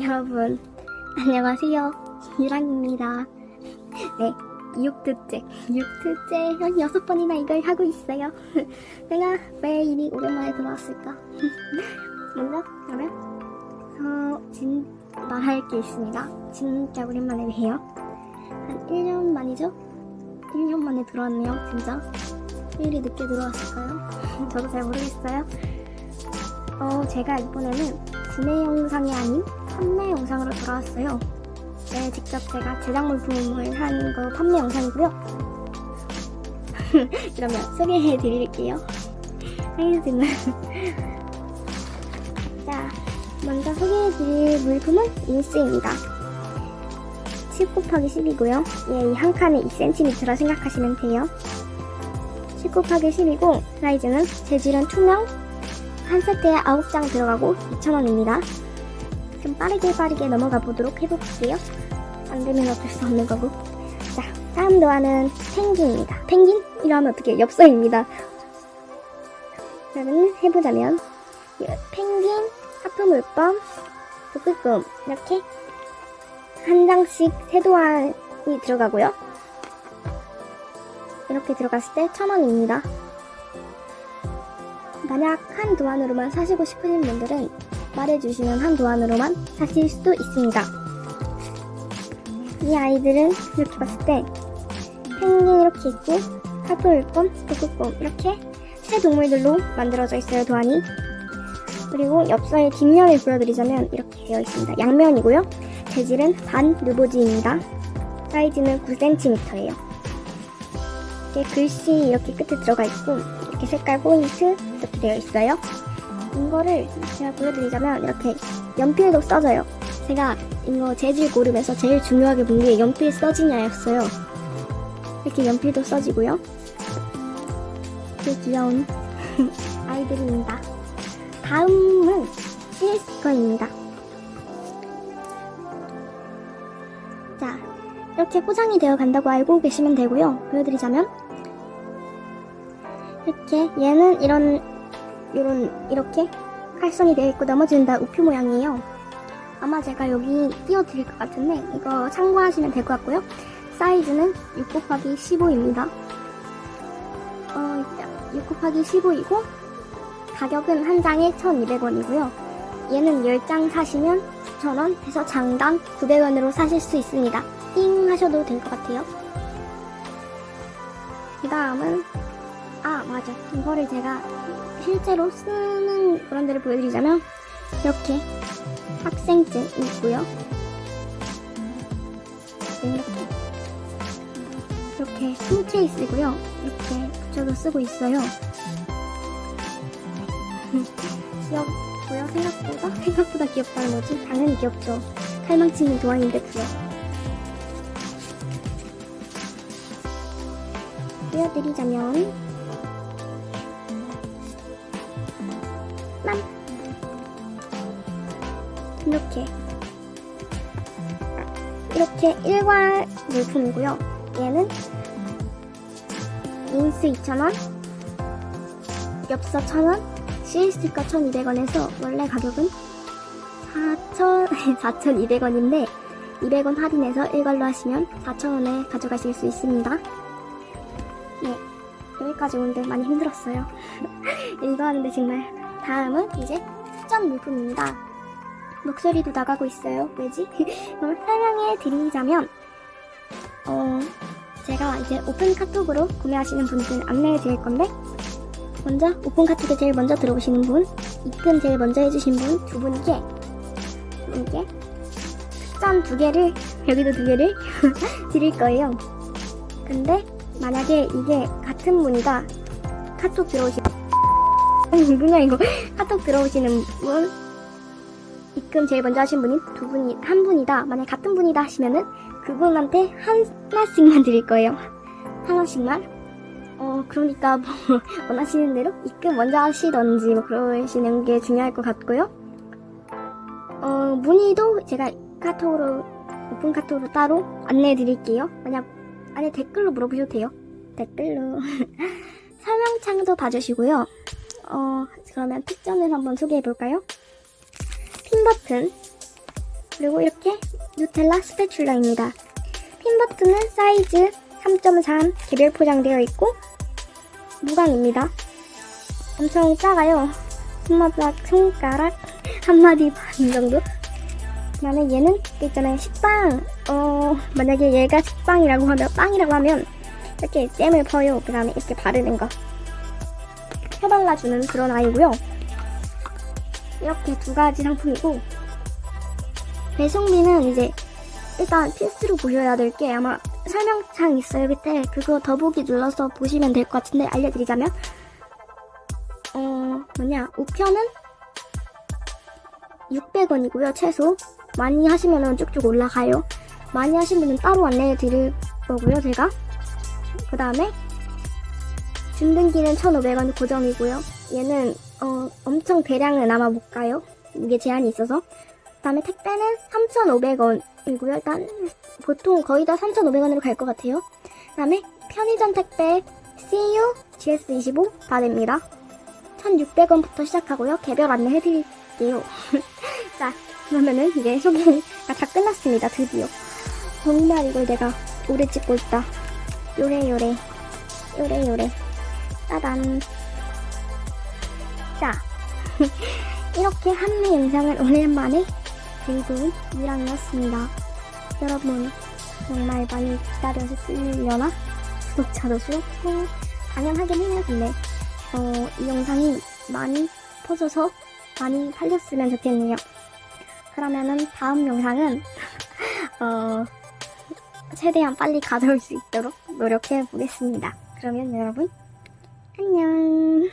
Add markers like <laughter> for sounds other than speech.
여러분, 안녕하세요. 유랑입니다. 네, 6트째, 6트째 한 6번이나 이걸 하고 있어요. <laughs> 내가 왜 이리 오랜만에 들어왔을까? 먼저, <laughs> 그러면, 어, 진, 말할 게 있습니다. 진짜 오랜만에 봬요. 한 1년 만이죠? 1년 만에 들어왔네요, 진짜. 왜 이리 늦게 들어왔을까요? <laughs> 저도 잘 모르겠어요. 어, 제가 이번에는 구매 영상이 아닌 판매 영상으로 돌아왔어요. 네, 직접 제가 제작 물품을 한 거 판매 영상이고요. <laughs> 그러면 소개해 드릴게요. 하이즈는 <laughs> 자, 먼저 소개해 드릴 물품은 인스입니다. 10 곱하기 10이고요. 얘이한 칸에 2cm라 생각하시면 돼요. 10 곱하기 10이고 사이즈는 재질은 투명, 한 세트에 9장 들어가고 2,000원입니다. 그럼 빠르게 빠르게 넘어가 보도록 해볼게요. 안 되면 어쩔 수 없는 거고. 자, 다음 도안은 펭귄입니다. 펭귄? 이러면 어떻게 엽서입니다. 그러면 해보자면 이 펭귄, 하프 물범, 북극곰 이렇게 한 장씩 세 도안이 들어가고요. 이렇게 들어갔을 때 1,000원입니다. 만약 한 도안으로만 사시고 싶으신 분들은 말해주시면 한 도안으로만 사실 수도 있습니다. 이 아이들은 이렇게 봤을 때 펭귄 이렇게 있고 하프울곰, 북극곰 이렇게 세 동물들로 만들어져 있어요 도안이. 그리고 엽서의 뒷면을 보여드리자면 이렇게 되어 있습니다. 양면이고요. 재질은 반 누보지입니다. 사이즈는 9cm예요. 이렇게 글씨 이렇게 끝에 들어가 있고 이렇게 색깔 포인트 이렇게 되어 있어요. 이거를 제가 보여드리자면 이렇게 연필도 써져요. 제가 이거 재질 고르면서 제일 중요하게 본 게 연필 써지냐였어요. 이렇게 연필도 써지고요. 되게 귀여운 <laughs> 아이들입니다. 다음은 실 스티커입니다. 자, 이렇게 포장이 되어 간다고 알고 계시면 되고요. 보여드리자면 이렇게 얘는 이런 요런 이렇게 칼선이 되어 있고 넘어진다 우표 모양이에요. 아마 제가 여기 띄워드릴 것 같은데 이거 참고하시면 될 것 같고요. 사이즈는 6 곱하기 15입니다. 어, 6 곱하기 15이고 가격은 한 장에 1,200원이고요. 얘는 10장 사시면 9,000원 해서 장당 900원으로 사실 수 있습니다. 띵 하셔도 될 것 같아요. 그 다음은 아 맞아. 이거를 제가 실제로 쓰는 그런 데를 보여드리자면 이렇게 학생증 있고요. 이렇게. 이렇게 스무트레이스고요. 이렇게 붙여서 쓰고 있어요. 귀엽고요. 생각보다? <laughs> 생각보다 귀엽다는 거지? 당연히 귀엽죠. 칼망치는 도안인데 구요 보여드리자면 만 이렇게 이렇게 일괄 물품이고요. 얘는 인스 2,000원, 엽서 1,000원, 실 스티커 1,200원에서 원래 가격은 4,000, 4,200원인데 200원 할인해서 일괄로 하시면 4,000원에 가져가실 수 있습니다. 네, 여기까지 오는데 많이 힘들었어요. <laughs> 이거 하는데 정말 다음은 이제 추천 물품입니다. 목소리도 나가고 있어요. 왜지? <laughs> 설명해 드리자면, 어, 제가 이제 오픈 카톡으로 구매하시는 분들 안내해 드릴 건데, 먼저 오픈 카톡에 제일 먼저 들어오시는 분, 입금 제일 먼저 해주신 분 두 분께, 두 분께 추천 두 개를, 여기도 두 개를 <laughs> 드릴 거예요. 근데 만약에 이게 같은 분이다, 카톡 들어오시 누 구냐 이거 카톡 들어오시는 분. 입금 제일 먼저 하신 분이 두 분이 한 분이다. 만약 같은 분이다 하시면은 그분한테 하나씩만 드릴 거예요. 하나씩만. 어 그러니까 뭐 <laughs> 원하시는 대로 입금 먼저 하시던지 뭐 그러시는 게 중요할 것 같고요. 어 문의도 제가 카톡으로 오픈 카톡으로 따로 안내해 드릴게요. 만약 안에 댓글로 물어보셔도 돼요. 댓글로. <laughs> 설명창도 봐주시고요 어, 그러면 특전을 한번 소개해 볼까요? 핀 버튼. 그리고 이렇게 누텔라 스패츌라입니다. 핀 버튼은 사이즈 3.3 개별 포장되어 있고 무광입니다. 엄청 작아요. 손바닥, 손가락 한 마디 반 정도. 그다음에 얘는 있잖아요 식빵. 어 만약에 얘가 식빵이라고 하면 빵이라고 하면 이렇게 잼을 퍼요. 그다음에 이렇게 바르는 거. 펴발라주는 그런 아이고요. 이렇게 두 가지 상품이고 배송비는 이제 일단 필수로 보셔야 될 게 아마 설명창 있어요 밑에. 그거 더보기 눌러서 보시면 될 것 같은데 알려드리자면 어 뭐냐 우편은 600원이고요 최소. 많이 하시면은 쭉쭉 올라가요. 많이 하신 분은 따로 안내해 드릴 거고요 제가. 그 다음에 준등기는 1,500원 고정이고요. 얘는 어, 엄청 대량은 아마 못 가요. 이게 제한이 있어서. 그 다음에 택배는 3,500원이고요. 일단 보통 거의 다 3,500원으로 갈 것 같아요. 그 다음에 편의점 택배 CU GS25 다 됩니다. 1,600원부터 시작하고요. 개별 안내 해드릴게요. <laughs> 자 그러면은 이제 소개가 다 끝났습니다 드디어. 정말 이걸 내가 오래 찍고 있다. 요래 요래. 요래 요래 짜잔 자 <laughs> 이렇게 한매 영상을 오랜만에 들고 온 유랑이었습니다 여러분 정말 많이 기다려주시려나? 구독자도 줄었고 당연하긴 해요 근데 어, 이 영상이 많이 퍼져서 많이 팔렸으면 좋겠네요 그러면은 다음 영상은 <laughs> 어, 최대한 빨리 가져올 수 있도록 노력해 보겠습니다. 그러면 여러분, 안녕.